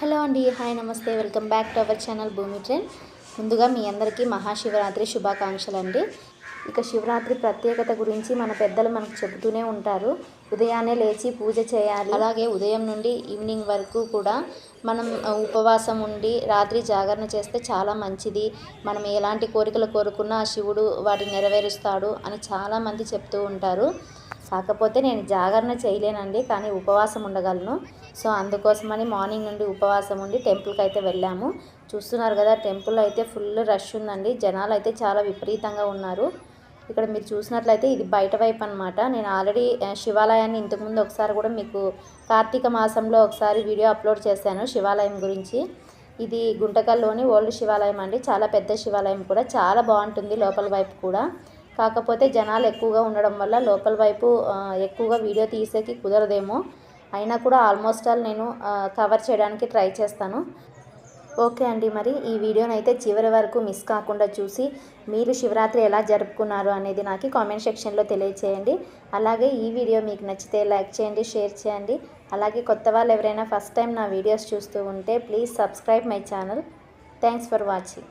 Hello అండి hi నమస్తే. Welcome back to our channel Bhoomi trend. ముందుగా మీ అందరికీ మహాశివరాత్రి శుభాకాంక్షలు అండి ఇక శివరాత్రి ప్రత్యేకత గురించి మన పెద్దలు మనకు చెబుతూనే ఉంటారు. ఉదయాన్నే లేచి పూజ చేయాలి. అలాగే ఉదయం నుండి ఈవినింగ్ వరకు కూడా మనం ఉపవాసం ఉండి రాత్రి జాగరణ చేస్తే చాలా మంచిది. మనం ఎలాంటి కోరికలు కోరుకున్నా శివుడు వాటిని నెరవేరుస్తాడు అని చాలామంది చెప్తూ ఉంటారు. కాకపోతే నేను జాగరణ చేయలేనండి కానీ ఉపవాసం ఉండగలను. సో అందుకోసమని మార్నింగ్ నుండి ఉపవాసం ఉండి టెంపుల్కి అయితే వెళ్ళాము. చూస్తున్నారు కదా టెంపుల్ అయితే ఫుల్ రష్ ఉందండి. జనాలు అయితే చాలా విపరీతంగా ఉన్నారు. ఇక్కడ మీరు చూసినట్లయితే ఇది బయట వైపు అనమాట నేను ఆల్రెడీ శివాలయాన్ని ఇంతకుముందు ఒకసారి కూడా మీకు కార్తీక మాసంలో ఒకసారి వీడియో అప్లోడ్ చేశాను శివాలయం గురించి. ఇది గుంటకల్లోని ఓల్డ్ శివాలయం అండి. చాలా పెద్ద శివాలయం కూడా. చాలా బాగుంటుంది లోపల వైపు కూడా. కాకపోతే జనాలు ఎక్కువగా ఉండడం వల్ల లోకల్ వైపు ఎక్కువగా వీడియో తీసేకి కుదరదేమో. అయినా కూడా ఆల్మోస్ట్ ఆల్ నేను కవర్ చేయడానికి ట్రై చేస్తాను. ఓకే అండి మరి ఈ వీడియోని అయితే చివరి వరకు మిస్ కాకుండా చూసి మీరు శివరాత్రి ఎలా జరుపుకున్నారు అనేది నాకు కామెంట్ సెక్షన్లో తెలియచేయండి. అలాగే ఈ వీడియో మీకు నచ్చితే లైక్ చేయండి షేర్ చేయండి. అలాగే కొత్త వాళ్ళు ఎవరైనా ఫస్ట్ టైం నా వీడియోస్ చూస్తూ ఉంటే please subscribe my channel. Thanks for watching.